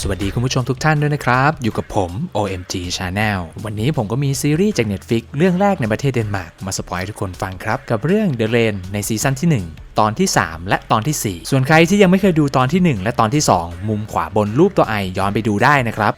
สวัสดีคุณผู้ชมทุกท่านด้วยนะครับ อยู่กับผม OMG Channel วันนี้ผมก็มีซีรีส์จาก Netflix เรื่องแรกในประเทศเดนมาร์กมาสปอยให้ทุกคนฟังครับ กับเรื่อง The Rain ในซีซั่นที่ 1ตอนที่ 3 และตอนทีสี่4 ส่วนใครที่ยังไม่เคยดูตอนที่ 1 และตอนที่ 2 มุมขวาบนรูปตัวไอย้อนไปดูได้นะครับ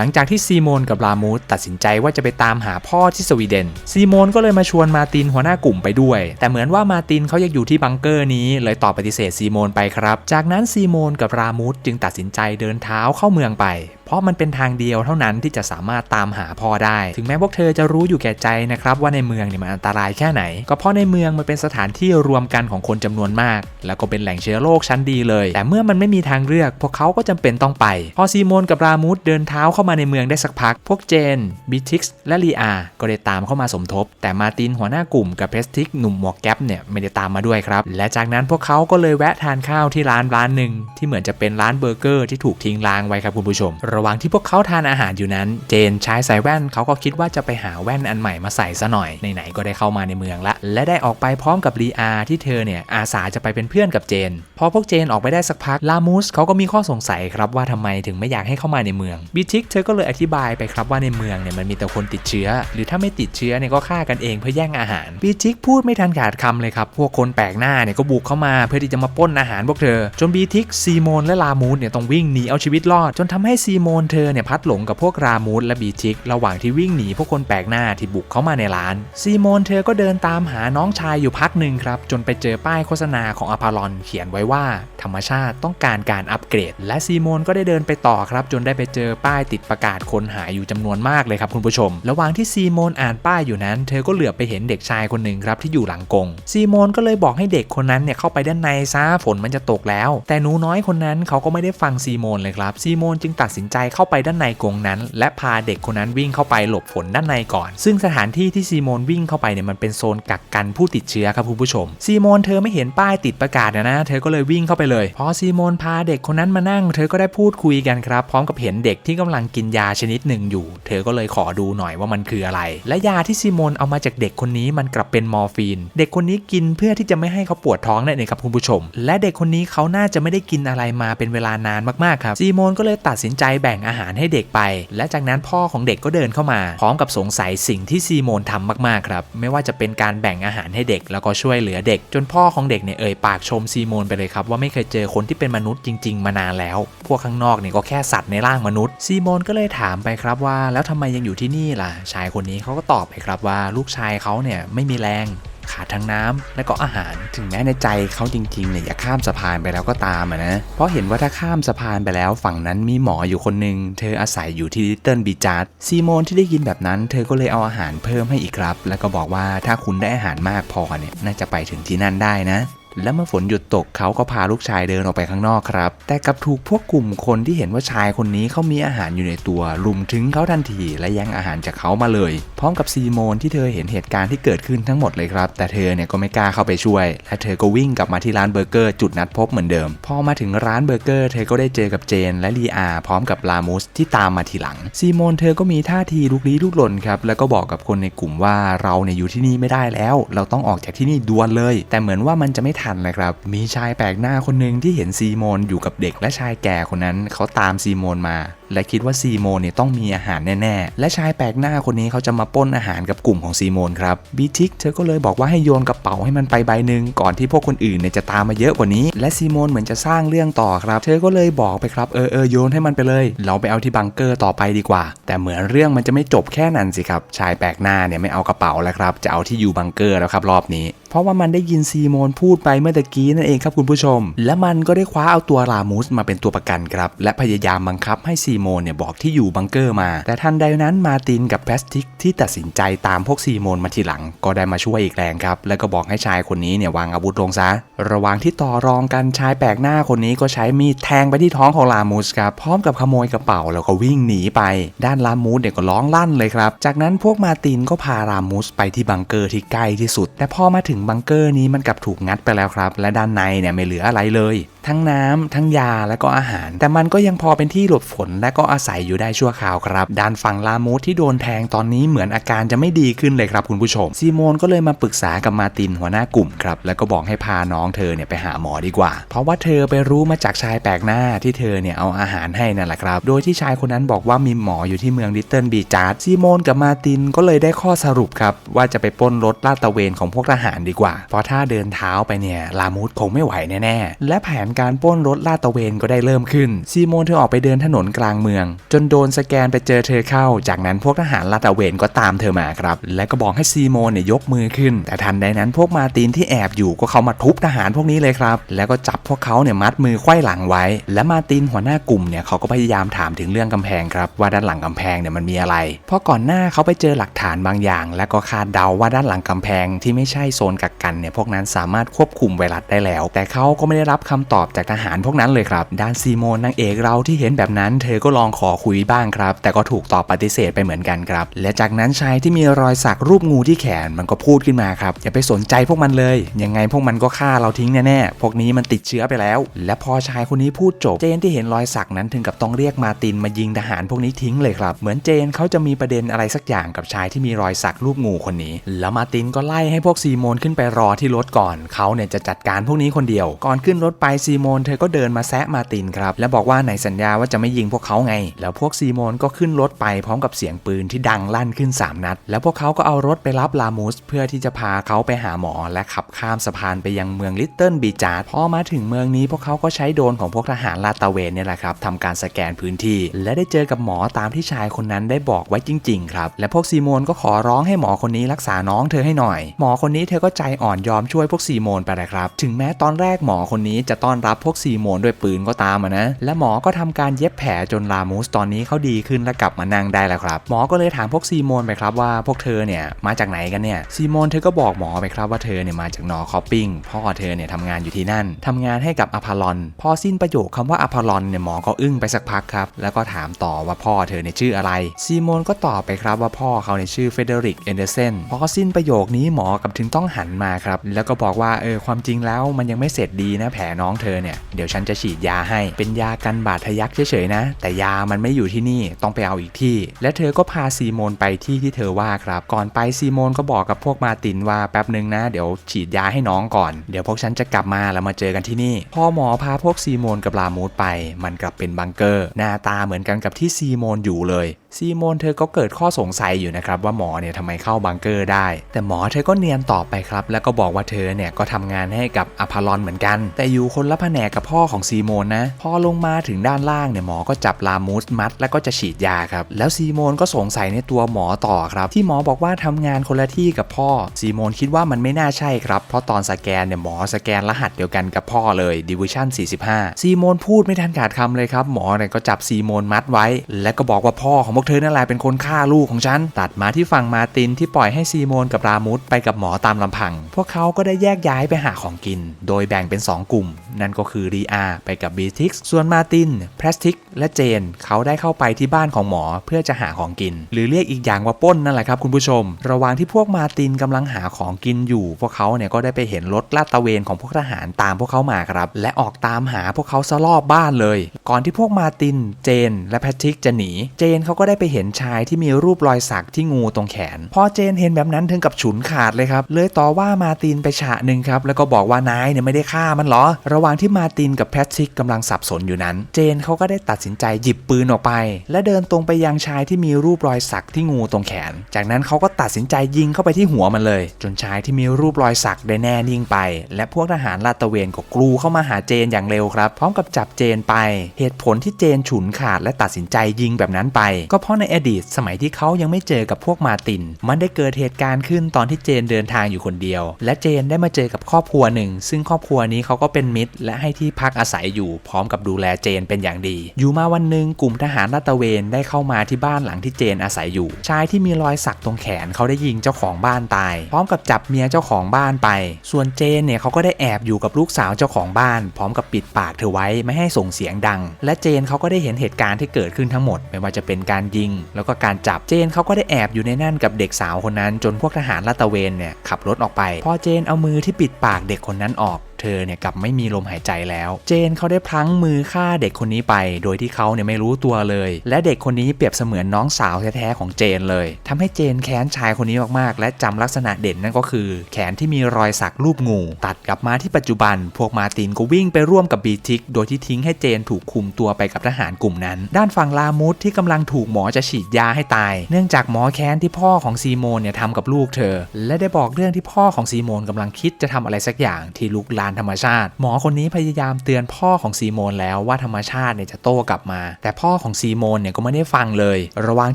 หลังจากที่ซีโมนกับลามูสตัดสินใจว่าจะไปตามหาพ่อที่สวีเดน ซีโมนก็เลยมาชวนมาตินหัวหน้ากลุ่มไปด้วย แต่เหมือนว่ามาตินเขายังอยู่ที่บังเกอร์นี้เลยตอบปฏิเสธซีโมนไปครับ จากนั้นซีโมนกับรามูสจึงตัดสินใจเดินเท้าเข้าเมืองไป เพราะมันเป็นทางเดียวเท่านั้นที่จะสามารถตามหาพ่อได้ ถึงแม้พวกเธอจะรู้อยู่แก่ใจนะครับว่าในเมืองเนี่ยมันอันตรายแค่ไหน ก็เพราะในเมืองมันเป็นสถานที่รวมกันของคนจำนวนมาก แล้วก็เป็นแหล่งเชื้อโรคชั้นดีเลย แต่เมื่อมันไม่มีทางเลือก พวกเขาก็จำเป็นต้องไป พอซีโมนกับรามูสเดินเท้าเข้ามาในเมืองได้สักพัก พวกเจนบิทิกส์และลีอาก็ได้ตามเข้ามาสมทบ แต่มาตินหัวหน้ากลุ่มกับเพสติกหนุ่มหมวกแก๊ปเนี่ยไม่ได้ตามมาด้วยครับ และจากนั้นพวกเขาก็เลยแวะทานข้าวที่ร้านร้านหนึ่งที่เหมือนจะเป็นร้านเบอร์เกอร์ที่ถูกทิ้งร้างไว้ครับคุณผู้ชมระหว่างที่พวกเขาทานอาหารอยู่นั้น เจนชายใส่แว่นเขาก็คิดว่าจะไปหาแว่นอันใหม่มาใส่ซะหน่อยไหนๆก็ได้เข้ามาในเมืองละ และได้ออกไปพร้อมกับลีอาที่เธอเนี่ยอาสาจะไปเป็นเพื่อนกับเจน พอพวกเจนออกไปได้สักพักลามูสเขาก็มีข้อสงสัยครับว่าทำไมถึงไม่อยากให้เข้ามาในเมืองบิทิกเธอก็เลยอธิบายไปครับว่าในเมืองเนี่ยมันมีแต่คนติดเชื้อ หรือถ้าไม่ติดเชื้อเนี่ยก็ฆ่ากันเองเพื่อแย่งอาหารบิทิกพูดไม่ทันขาดคำเลยครับพวกคนแปลกหน้าเนี่ยก็บุกเข้ามาเพื่อที่จะมาป้นอาหารพวกเธอ จนบิทิกซีโมนและลามูสเนี่ยต้องวิ่งหนีเอาชีวิตรอด จนทำให้ซีโมนเธอเนี่ยพัดหลงกับพวกรามูสและบีทิก ระหว่างที่วิ่งหนีพวกคนแปลกหน้าที่บุกเข้ามาในร้าน ซีโมนเธอก็เดินตามหาน้องชายอยู่พักหนึ่งครับ จนไปเจอป้ายโฆษณาของอพาลอนเขียนไว้ว่า ธรรมชาติต้องการการอัปเกรด และซีโมนก็ได้เดินไปต่อครับ จนได้ไปเจอป้ายติดประกาศคนหายอยู่จำนวนมากเลยครับคุณผู้ชม ระหว่างที่ซีโมนอ่านป้ายอยู่นั้น เธอก็เหลือบไปเห็นเด็กชายคนหนึ่งครับที่อยู่หลังกงซีโมนก็เลยบอกให้เด็กคนนั้นเนี่ยเข้าไปด้านในซะฝนมันจะตกแล้ว แต่หนูน้อยคนนั้นเขาก็ไม่ได้ฟังซีโมนเลยครับซีโมนจึงตัดสินใจเข้าไปด้านในกรงนั้น และพาเด็กคนนั้นวิ่งเข้าไปหลบฝนด้านในก่อน ซึ่งสถานที่ที่ซีโมนวิ่งเข้าไปเนี่ยมันเป็นโซนกักกันผู้ติดเชื้อครับคุณผู้ชม ซีโมนเธอไม่เห็นป้ายติดประกาศนะนะ เธอก็เลยวิ่งเข้าไปเลยพอซีโมนพาเด็กคนนั้นมานั่ง เธอก็ได้พูดคุยกันครับ พร้อมกับเห็นเด็กที่กำลังกินยาชนิดหนึ่งอยู่ เธอก็เลยขอดูหน่อยว่ามันคืออะไร และยาที่ซีโมนเอามาจากเด็กคนนี้มันกลับเป็นมอร์ฟีน เด็กคนนี้กินเพื่อที่จะไม่ให้เขาปวดท้องนั่นเองครับคุณผู้ชม และเด็กคนนี้เขาน่าจะไม่ได้กินอะไรมาเป็นเวลานานมากๆครับซีโมนก็เลยตัดสินใจแบ่งอาหารให้เด็กไป และจากนั้นพ่อของเด็กก็เดินเข้ามา พร้อมกับสงสัยสิ่งที่ซีโมนทำมากๆครับ ไม่ว่าจะเป็นการแบ่งอาหารให้เด็กแล้วก็ช่วยเหลือเด็ก จนพ่อของเด็กเนี่ยเอ่ยปากชมซีโมนไปเลยครับว่าไม่เคยเจอคนที่เป็นมนุษย์จริง ๆ มานานแล้ว พวกข้างนอกเนี่ยก็แค่สัตว์ในร่างมนุษย์ซีโมนก็เลยถามไปครับว่า แล้วทำไมยังอยู่ที่นี่ล่ะ ชายคนนี้เขาก็ตอบไปครับว่าลูกชายเขาเนี่ยไม่มีแรง ขาดทั้งน้ำและก็อาหาร ถึงแม้ในใจเขาจริงๆเนี่ยอยากข้ามสะพานไปแล้วก็ตามอะนะ เพราะเห็นว่าถ้าข้ามสะพานไปแล้วฝั่งนั้นมีหมออยู่คนหนึ่งเธออาศัยอยู่ที่ลิตเติ้ลบีจัดซีโมนที่ได้ยินแบบนั้นเธอก็เลยเอาอาหารเพิ่มให้อีกครับ แล้วก็บอกว่าถ้าคุณได้อาหารมากพอเนี่ยน่าจะไปถึงที่นั่นได้นะ และเมื่อฝนหยุดตกเขาก็พาลูกชายเดินออกไปข้างนอกครับ แต่กลับถูกพวกกลุ่มคนที่เห็นว่าชายคนนี้เขามีอาหารอยู่ในตัวรุมถึงเขาทันทีและแย่งอาหารจากเขามาเลย พร้อมกับซีโมนที่เธอเห็นเหตุการณ์ที่เกิดขึ้นทั้งหมดเลยครับ แต่เธอเนี่ยก็ไม่กล้าเข้าไปช่วย และเธอก็วิ่งกลับมาที่ร้านเบอร์เกอร์จุดนัดพบเหมือนเดิม พอมาถึงร้านเบอร์เกอร์เธอก็ได้เจอกับเจนและลีอาพร้อมกับลามูสที่ตามมาทีหลัง ซีโมนเธอก็มีท่าทีลุกลี้ลุกลนครับแล้วก็บอกกับคนในกลุ่มว่าเราเนี่ยอยู่ที่นี่ไม่ได้แล้ว เราต้องออกจากที่นี่ด่วนเลย แต่เหมือนว่ามันจะไม่ทันเลยครับ มีชายแปลกหน้าคนหนึ่งที่เห็นซีโมนอยู่กับเด็กและชายแก่คนนั้น เขาตามซีโมนมา และคิดว่าซีโมนเนี่ยต้องมีอาหารแน่ๆ และชายแปลกหน้าคนนี้เขาจะมาป้นอาหารกับกลุ่มของซีโมนครับบีทิกเธอก็เลยบอกว่าให้โยนกระเป๋าให้มันไปใบหนึ่งก่อนที่พวกคนอื่นเนี่ยจะตามมาเยอะกว่านี้ และซีโมนเหมือนจะสร้างเรื่องต่อครับ เธอก็เลยบอกไปครับเออเออโยนให้มันไปเลย เราไปเอาที่บังเกอร์ต่อไปดีกว่า แต่เหมือนเรื่องมันจะไม่จบแค่นั้นสิครับชายแปลกหน้าเนี่ยไม่เอากระเป๋าแล้วครับจะเอาที่อยู่บังเกอร์แล้วครับรอบนี้ เพราะว่ามันได้ยินซีโมนพูดไปเมื่อตะกี้นั่นเองครับคุณผู้ชม และมันก็ได้คว้าเอาตัวลามูสมาเป็นตัวประกันครับและพยายามบังคับให้ซีโมนเนี่ยบอกที่อยู่บังเกอร์มา แต่ทันใดนั้นมาตินกับแพสติกที่ตัดสินใจตามพวกซีโมนมาทีหลัง ก็ได้มาช่วยอีกแรงครับ แล้วก็บอกให้ชายคนนี้เนี่ยวางอาวุธลงซะ ระหว่างที่ต่อรองกันชายแปลกหน้าคนนี้ก็ใช้มีดแทงไปที่ท้องของลามูสครับ พร้อมกับขโมยกระเป๋าแล้วก็วิ่งหนีไป ด้านลามูสเนี่ยก็ร้องลั่นเลยครับ จากนั้นพวกมาตินก็พาลามูสไปที่บังเกอร์ที่ใกล้ที่สุด แต่พอมาถึงบังเกอร์นี้มันกลับถูกงัดไปแล้วครับ และด้านในเนี่ยไม่เหลืออะไรเลย ทั้งน้ำทั้งยาและก็อาหาร แต่มันก็ยังพอเป็นที่หลบฝนและก็อาศัยอยู่ได้ชั่วคราวครับ ด้านฝั่งลามูสที่โดนแทงตอนนี้เหมือนอาการจะไม่ดีขึ้นเลยครับคุณผู้ชม ซีโมนก็เลยมาปรึกษากับมาตินหัวหน้ากลุ่มครับ แล้วก็บอกให้พาน้องเธอเนี่ยไปหาหมอดีกว่า เพราะว่าเธอไปรู้มาจากชายแปลกหน้าที่เธอเนี่ยเอาอาหารให้นั่นแหละครับ โดยที่ชายคนนั้นบอกว่ามีหมออยู่ที่เมืองลิตเติลบีจาร์ดซีโมนกับมาตินก็เลยได้ข้อสรุปครับว่าจะไปป้นรถลาดตระเวนของพวกทหารดีกว่า เพราะถ้าเดินเท้าไปเนี่ยลามูสคงไม่ไหวแน่ๆและแผนการป้นรถลาดตระเวนก็ได้เริ่มขึ้น ซีโมนเธอออกไปเดินถนนกลางเมือง จนโดนสแกนไปเจอเธอเข้า จากนั้นพวกทหารลาดตระเวนก็ตามเธอมาครับ และก็บอกให้ซีโมนเนี่ยยกมือขึ้น แต่ทันใดนั้นพวกมาตินที่แอบอยู่ก็เข้ามาทุบทหารพวกนี้เลยครับ แล้วก็จับพวกเขาเนี่ยมัดมือไขว้หลังไว้ และมาตินหัวหน้ากลุ่มเนี่ยเขาก็พยายามถามถึงเรื่องกำแพงครับว่าด้านหลังกำแพงเนี่ยมันมีอะไร เพราะก่อนหน้าเขาไปเจอหลักฐานบางอย่าง และก็คาดเดาว่าด้านหลังกำแพงที่ไม่ใช่โซนกักกันเนี่ยพวกนั้นสามารถควบคุมไวรัสได้แล้ว แต่เขาก็ไม่ได้รับคำตอบจากทหารพวกนั้นเลยครับ ด้านซีโมนนางเอกเราที่เห็นแบบนั้น เธอก็ลองขอคุยบ้างครับ แต่ก็ถูกตอบปฏิเสธไปเหมือนกันครับ และจากนั้นชายที่มีรอยสักรูปงูที่แขนมันก็พูดขึ้นมาครับ อย่าไปสนใจพวกมันเลย ยังไงพวกมันก็ฆ่าเราทิ้งแน่ๆ พวกนี้มันติดเชื้อไปแล้ว และพอชายคนนี้พูดจบ เจนที่เห็นรอยสักนั้นถึงกับต้องเรียกมาตินมายิงทหารพวกนี้ทิ้งเลยครับ เหมือนเจนเขาจะมีประเด็นอะไรสักอย่างกับชายที่มีรอยสักรูปงูคนนี้ แล้วมาตินก็ไล่ให้พวกซีโมนขึ้นไปรอที่รถก่อน เขาเนี่ยจะจัดการพวกนี้คนเดียว ก่อนขึ้นรถไปซซีโมนเธอก็เดินมาแซะมาตินครับ และบอกว่าไหนสัญญาว่าจะไม่ยิงพวกเขาไง แล้วพวกซีโมนก็ขึ้นรถไปพร้อมกับเสียงปืนที่ดังลั่นขึ้น 3 นัด แล้วพวกเขาก็เอารถไปรับลามูส เพื่อที่จะพาเขาไปหาหมอ และขับข้ามสะพานไปยังเมืองลิตเติ้ลบีจาร์พอมาถึงเมืองนี้พวกเขาก็ใช้โดรนของพวกทหารลาตระเวนเนี่ยแหละครับทำการสแกนพื้นที่ และได้เจอกับหมอตามที่ชายคนนั้นได้บอกไว้จริง ๆ ครับ และพวกซีโมนก็ขอร้องให้หมอคนนี้รักษาน้องเธอให้หน่อย หมอคนนี้เธอก็ใจอ่อนยอมช่วยพวกซีโมนไปเลยครับ ถึงแม้ตอนแรกหมอคนนี้จะต้อนรับพวกซีโมนด้วยปืนก็ตามนะ และหมอก็ทำการเย็บแผลจนลามูสตอนนี้เขาดีขึ้นและกลับมานั่งได้แล้วครับ หมอก็เลยถามพวกซีโมนไปครับว่าพวกเธอเนี่ยมาจากไหนกันเนี่ยซีโมนเธอก็บอกหมอไปครับว่าเธอเนี่ยมาจากนอคอปปิ้งพ่อเธอเนี่ยทำงานอยู่ที่นั่นทำงานให้กับอพาลอน พอสิ้นประโยคคำว่าอพาลอนเนี่ยหมอก็อึ้งไปสักพักครับ แล้วก็ถามต่อว่าพ่อเธอเนี่ยชื่ออะไร ซีโมนก็ตอบไปครับว่าพ่อเขาเนี่ยชื่อเฟเดริกเอนเดอร์เซนพอสิ้นประโยคนี้หมอกับถึงต้องหันมาครับ แล้วก็บอกว่าเออความจริงแล้วมันยังไม่เสร็จดีนะแผลน้องเธอเนี่ยเดี๋ยวฉันจะฉีดยาให้ เป็นยากันบาดทะยักเฉยๆนะ แต่ยามันไม่อยู่ที่นี่ต้องไปเอาอีกที่ และเธอก็พาซีโมนไปที่ที่เธอว่าครับ ก่อนไปซีโมนก็บอกกับพวกมาตินว่าแป๊บหนึ่งนะ เดี๋ยวฉีดยาให้น้องก่อน เดี๋ยวพวกฉันจะกลับมาแล้วมาเจอกันที่นี่ พอหมอพาพวกซีโมนกับลามูดไป มันกลับเป็นบังเกอร์ หน้าตาเหมือนกันกับที่ซีโมนอยู่เลยซีโมนเธอก็เกิดข้อสงสัยอยู่นะครับว่าหมอเนี่ยทำไมเข้าบังเกอร์ได้ แต่หมอเธอก็เนียนตอบไปครับ แล้วก็บอกว่าเธอเนี่ยก็ทำงานให้กับอพาลอนเหมือนกัน แต่อยู่คนละแผนกกับพ่อของซีโมนนะ พอลงมาถึงด้านล่างเนี่ยหมอก็จับลามูสมัด แล้วก็จะฉีดยาครับ แล้วซีโมนก็สงสัยในตัวหมอต่อครับ ที่หมอบอกว่าทำงานคนละที่กับพ่อซีโมนคิดว่ามันไม่น่าใช่ครับ เพราะตอนสแกนเนี่ยหมอสแกนรหัสเดียวกันกับพ่อเลยดิวิชั่น45ซีโมนพูดไม่ทันขาดคำเลยครับหมอเนี่ยก็จับซีโมนมัดไว้ และก็บอกว่าพ่อของพวกเธอนั่นแหละเป็นคนฆ่าลูกของฉัน ตัดมาที่ฝั่งมาตินที่ปล่อยให้ซีโมนกับรามุสไปกับหมอตามลำพัง พวกเขาก็ได้แยกย้ายไปหาของกิน โดยแบ่งเป็น 2 กลุ่ม นั่นก็คือรีอาไปกับบีทิกส่วนมาตินแพสติก และเจน เขาได้เข้าไปที่บ้านของหมอเพื่อจะหาของกิน หรือเรียกอีกอย่างว่าป้นนั่นแหละครับคุณผู้ชม ระหว่างที่พวกมาตินกำลังหาของกินอยู่ พวกเขาเนี่ยก็ได้ไปเห็นรถลาดตระเวนของพวกทหารตามพวกเขามาครับ และออกตามหาพวกเขาซะรอบบ้านเลย ก่อนที่พวกมาติน เจน และแพทริกจะหนี เจนเขาก็ได้ไปเห็นชายที่มีรูปรอยสักที่งูตรงแขน พอเจนเห็นแบบนั้นถึงกับฉุนขาดเลยครับ เลยต่อว่ามาตินไปฉะหนึ่งครับแล้วก็บอกว่านายเนี่ยไม่ได้ฆ่ามันหรอ ระหว่างที่มาตินกับแพทริกกำลังสับสนอยู่นั้น เจนเขาก็ได้ตัดสินใจหยิบปืนออกไป และเดินตรงไปยังชายที่มีรูปรอยสักที่งูตรงแขน จากนั้นเขาก็ตัดสินใจยิงเข้าไปที่หัวมันเลย จนชายที่มีรูปรอยสักได้แน่นิ่งไป และพวกทหารลาดตระเวนก็กรูเข้ามาหาเจนอย่างเร็วครับ พร้อมกับจับเจนไป เหตุผลที่เจนฉุนขาดและตัดสินใจยิงแบบนั้นไป ก็เพราะในอดีตสมัยที่เขายังไม่เจอกับพวกมาติน มันได้เกิดเหตุการณ์ขึ้นตอนที่เจนเดินทางอยู่คนเดียว และเจนได้มาเจอกับครอบครัวหนึ่ง ซึ่งครอบครัวนี้เขาก็เป็นมิตร และให้ที่พักอาศัยอยู่พร้อมกับดูแลเจนเป็นอย่างดี อยู่มาวันหนึ่งกลุ่มทหารลาตะเวนได้เข้ามาที่บ้านหลังที่เจนอาศัยอยู่ ชายที่มีรอยสักตรงแขนเขาได้ยิงเจ้าของบ้านตาย พร้อมกับจับเมียเจ้าของบ้านไป ส่วนเจนเนี่ยเขาก็ได้แอบอยู่กับลูกสาวเจ้าของบ้าน พร้อมกับปิดปากเธอไว้ไม่ให้ส่งเสียงดัง และเจนเขาก็ได้เห็นเหตุการณ์ที่เกิดขึ้นทั้งหมด ไม่ว่าจะเป็นการยิง แล้วก็การจับเจนเขาก็ได้แอบอยู่ในนั่นกับเด็กสาวคนนั้น จนพวกทหารลาดตระเวนเนี่ยขับรถออกไป พอเจนเอามือที่ปิดปากเด็กคนนั้นออก เธอเนี่ยกลับไม่มีลมหายใจแล้ว เจนเขาได้พลั้งมือฆ่าเด็กคนนี้ไป โดยที่เขาเนี่ยไม่รู้ตัวเลย และเด็กคนนี้เปรียบเสมือนน้องสาวแท้ๆของเจนเลยทำให้เจนแค้นชายคนนี้มากๆ และจำลักษณะเด่นนั่นก็คือ แขนที่มีรอยสักรูปงู ตัดกลับมาที่ปัจจุบัน พวกมาตินก็วิ่งไปร่วมกับบีทิก โดยที่ทิ้งให้เจนถูกคุมตัวไปกับทหารกลุ่มนั้น ด้านฝั่งลามูสที่กำลังถูกหมอจะฉีดยาให้ตาย เนื่องจากหมอแค้นที่พ่อของซีโมนเนี่ยทำกับลูกเธอ และได้บอกเรื่องที่พ่อของซีโมนกำลังคิดจะทำอะไรสักอย่างที่ลุกลานธรรมชาติ หมอคนนี้พยายามเตือนพ่อของซีโมนแล้วว่าธรรมชาติเนี่ยจะโต้กลับมา แต่พ่อของซีโมนเนี่ยก็ไม่ได้ฟังเลย ระหว่าง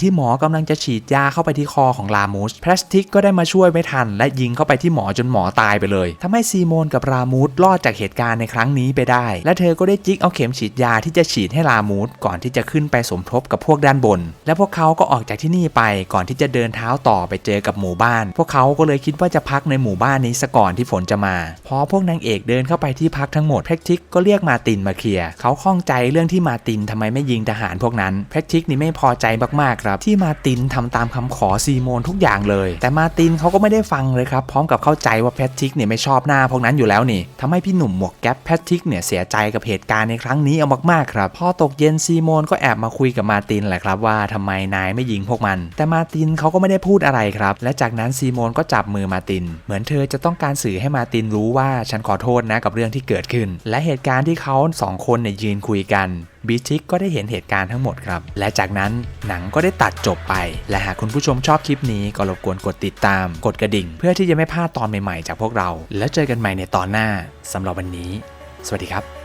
ที่หมอกำลังจะฉีดยาเข้าไปที่คอของลามูสพลาสติกก็ได้มาช่วยไม่ทัน และยิงเข้าไปที่หมอจนหมอตายไปเลยทำให้ซีโมนกับลามูสรอดจากเหตุการณ์ในครั้งนี้ไปได้ และเธอก็ได้จิกเอาเข็มฉีดยาที่จะฉีดให้ลามูสก่อนที่จะขึ้นไปสมทบกับพวกด้านบน และพวกเขาก็ออกจากที่นี่ไปก่อนที่จะเดินเท้าต่อไปเจอกับหมู่บ้าน พวกเขาก็เลยคิดว่าจะพักในหมู่บ้านนี้ซะก่อนที่ฝนจะมาพอพวกนางเอกเดินเข้าไปที่พักทั้งหมดแพทริกก็เรียกมาตินมาเคลียร์เขาข้องใจเรื่องที่มาตินทำไมไม่ยิงทหารพวกนั้นแพทริกนี่ไม่พอใจมากๆครับ ที่มาตินทำตามคำขอซีโมนทุกอย่างเลย แต่มาตินเขาก็ไม่ได้ฟังเลยครับพร้อมกับเข้าใจว่าแพทริกเนี่ยไม่ชอบหน้าพวกนั้นอยู่แล้วนี่ทำให้พี่หนุ่มหมวกแก๊ปแพทริกเนี่ยเสียใจกับเหตุการณ์ในครั้งนี้เอามากๆครับพอตกเย็นซีโมนก็แอบมาคุยกับมาตินแหละครับว่าทำไมนายไม่ยิงพวกมัน แต่มาตินเขาก็ไม่ได้พูดอะไรครับ และจากนั้นซีโมนก็จับมือมาติน เหมือนเธอจะต้องการสื่อให้มาตินรู้ว่าฉันขอโทษนะกับเรื่องที่เกิดขึ้น และเหตุการณ์ที่เขาสองคนเนี่ยยืนคุยกันบีชิกก็ได้เห็นเหตุการณ์ทั้งหมดครับ และจากนั้นหนังก็ได้ตัดจบไป และหากคุณผู้ชมชอบคลิปนี้ก็รบกวนกดติดตาม กดกระดิ่ง เพื่อที่จะไม่พลาดตอนใหม่ๆ จากพวกเรา แล้วเจอกันใหม่ในตอนหน้าสำหรับวันนี้ สวัสดีครับ